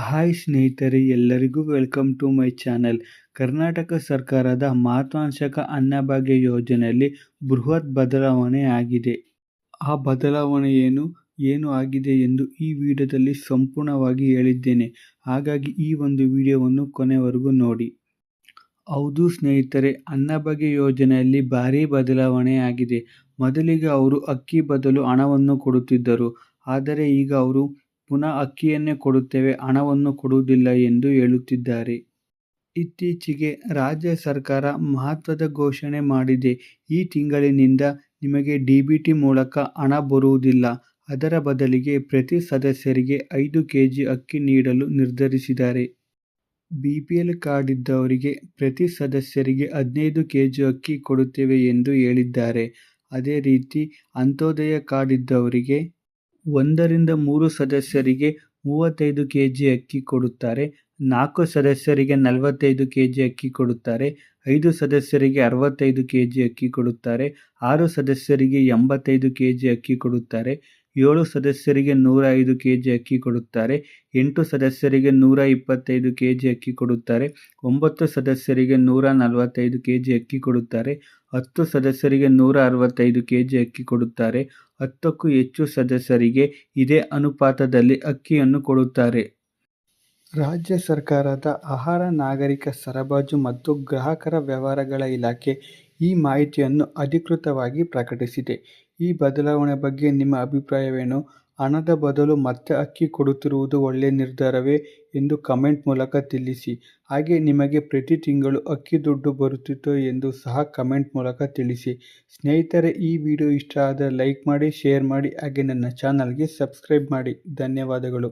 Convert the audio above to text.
Hi ಸ್ನೇಹಿತರೆ, ಎಲ್ಲರಿಗೂ welcome to my channel Karnataka ಸರ್ಕಾರದ ಮಹತ್ವಾಂಶಕ ಅನ್ನಭಾಗ್ಯ ಯೋಜನೆಯಲ್ಲಿ ಬೃಹತ್ ಬದಲಾವಣೆ ಆಗಿದೆ. ಆ ಬದಲಾವಣೆ ಏನು ಏನು ಆಗಿದೆ ಎಂದು ಈ ವಿಡಿಯೋದಲ್ಲಿ ಸಂಪೂರ್ಣವಾಗಿ ಹೇಳಿದ್ದೇನೆ. ಹಾಗಾಗಿ ಈ ಒಂದು ವಿಡಿಯೋವನ್ನು ಕೊನೆವರೆಗೂ ನೋಡಿ. ಹೌದು ಸ್ನೇಹಿತರೆ ಅನ್ನಭಾಗ್ಯ ಯೋಜನೆಯಲ್ಲಿ ಭಾರೀ ಬದಲಾವಣೆ ಆಗಿದೆ. ಮೊದಲಿಗೆ ಅವರು ಅಕ್ಕಿ ಬದಲು ಹಣವನ್ನು ಕೊಡುತ್ತಿದ್ದರು. ಆದರೆ ಈಗ ಅವರು ಪುನಃ ಅಕ್ಕಿಯನ್ನೇ ಕೊಡುತ್ತೇವೆ, ಹಣವನ್ನು ಕೊಡುವುದಿಲ್ಲ ಎಂದು ಹೇಳುತ್ತಿದ್ದಾರೆ. ಇತ್ತೀಚೆಗೆ ರಾಜ್ಯ ಸರ್ಕಾರ ಮಹತ್ವದ ಘೋಷಣೆ ಮಾಡಿದೆ. ಈ ತಿಂಗಳಿನಿಂದ ನಿಮಗೆ ಡಿ ಬಿ ಟಿ ಮೂಲಕ ಹಣ ಬರುವುದಿಲ್ಲ. ಅದರ ಬದಲಿಗೆ ಪ್ರತಿ ಸದಸ್ಯರಿಗೆ ಐದು ಕೆ ಜಿ ಅಕ್ಕಿ ನೀಡಲು ನಿರ್ಧರಿಸಿದ್ದಾರೆ. ಬಿ ಪಿ ಎಲ್ ಕಾರ್ಡ್ ಇದ್ದವರಿಗೆ ಪ್ರತಿ ಸದಸ್ಯರಿಗೆ ಹದಿನೈದು ಕೆ ಜಿ ಅಕ್ಕಿ ಕೊಡುತ್ತೇವೆ ಎಂದು ಹೇಳಿದ್ದಾರೆ. ಅದೇ ರೀತಿ, ಅಂತ್ಯೋದಯ ಕಾರ್ಡ್ ಇದ್ದವರಿಗೆ ಒಂದರಿಂದ ಮೂರು ಸದಸ್ಯರಿಗೆ ಮೂವತ್ತೈದು ಕೆ ಜಿ ಅಕ್ಕಿ ಕೊಡುತ್ತಾರೆ. ನಾಲ್ಕು ಸದಸ್ಯರಿಗೆ ನಲವತ್ತೈದು ಕೆ ಜಿ ಅಕ್ಕಿ ಕೊಡುತ್ತಾರೆ, ಐದು ಸದಸ್ಯರಿಗೆ ಅರವತ್ತೈದು ಕೆ ಜಿ ಅಕ್ಕಿ ಕೊಡುತ್ತಾರೆ, ಆರು ಸದಸ್ಯರಿಗೆ ಎಂಬತ್ತೈದು ಕೆ ಜಿ ಅಕ್ಕಿ ಕೊಡುತ್ತಾರೆ, ಏಳು ಸದಸ್ಯರಿಗೆ ನೂರ ಐದು ಕೆ ಜಿ ಅಕ್ಕಿ ಕೊಡುತ್ತಾರೆ, ಎಂಟು ಸದಸ್ಯರಿಗೆ ನೂರ ಇಪ್ಪತ್ತೈದು ಕೆ ಜಿ ಅಕ್ಕಿ ಕೊಡುತ್ತಾರೆ, ಒಂಬತ್ತು ಸದಸ್ಯರಿಗೆ ನೂರ ನಲವತ್ತೈದು ಕೆ ಜಿ ಅಕ್ಕಿ ಕೊಡುತ್ತಾರೆ, ಹತ್ತು ಸದಸ್ಯರಿಗೆ ನೂರ ಅರವತ್ತೈದು ಕೆ ಜಿ ಅಕ್ಕಿ ಕೊಡುತ್ತಾರೆ, ಹತ್ತಕ್ಕೂ ಹೆಚ್ಚು ಸದಸ್ಯರಿಗೆ ಇದೇ ಅನುಪಾತದಲ್ಲಿ ಅಕ್ಕಿಯನ್ನು ಕೊಡುತ್ತಾರೆ. ರಾಜ್ಯ ಸರ್ಕಾರದ ಆಹಾರ ನಾಗರಿಕ ಸರಬರಾಜು ಮತ್ತು ಗ್ರಾಹಕರ ವ್ಯವಹಾರಗಳ ಇಲಾಖೆ ಈ ಮಾಹಿತಿಯನ್ನು ಅಧಿಕೃತವಾಗಿ ಪ್ರಕಟಿಸಿದೆ. ಈ ಬದಲಾವಣೆ ಬಗ್ಗೆ ನಿಮ್ಮ ಅಭಿಪ್ರಾಯವೇನು? ಹಣದ ಬದಲು ಮತ್ತೆ ಅಕ್ಕಿ ಕೊಡುತ್ತಿರುವುದು ಒಳ್ಳೆಯ ನಿರ್ಧಾರವೇ ಎಂದು ಕಮೆಂಟ್ ಮೂಲಕ ತಿಳಿಸಿ. ಹಾಗೆ ನಿಮಗೆ ಪ್ರತಿ ತಿಂಗಳು ಅಕ್ಕಿ ದುಡ್ಡು ಬರುತ್ತಿತ್ತು ಎಂದು ಸಹ ಕಮೆಂಟ್ ಮೂಲಕ ತಿಳಿಸಿ. ಸ್ನೇಹಿತರೆ, ಈ ವಿಡಿಯೋ ಇಷ್ಟ ಆದರೆ ಲೈಕ್ ಮಾಡಿ, ಶೇರ್ ಮಾಡಿ, ಹಾಗೆ ನನ್ನ ಚಾನಲ್ಗೆ ಸಬ್ಸ್ಕ್ರೈಬ್ ಮಾಡಿ. ಧನ್ಯವಾದಗಳು.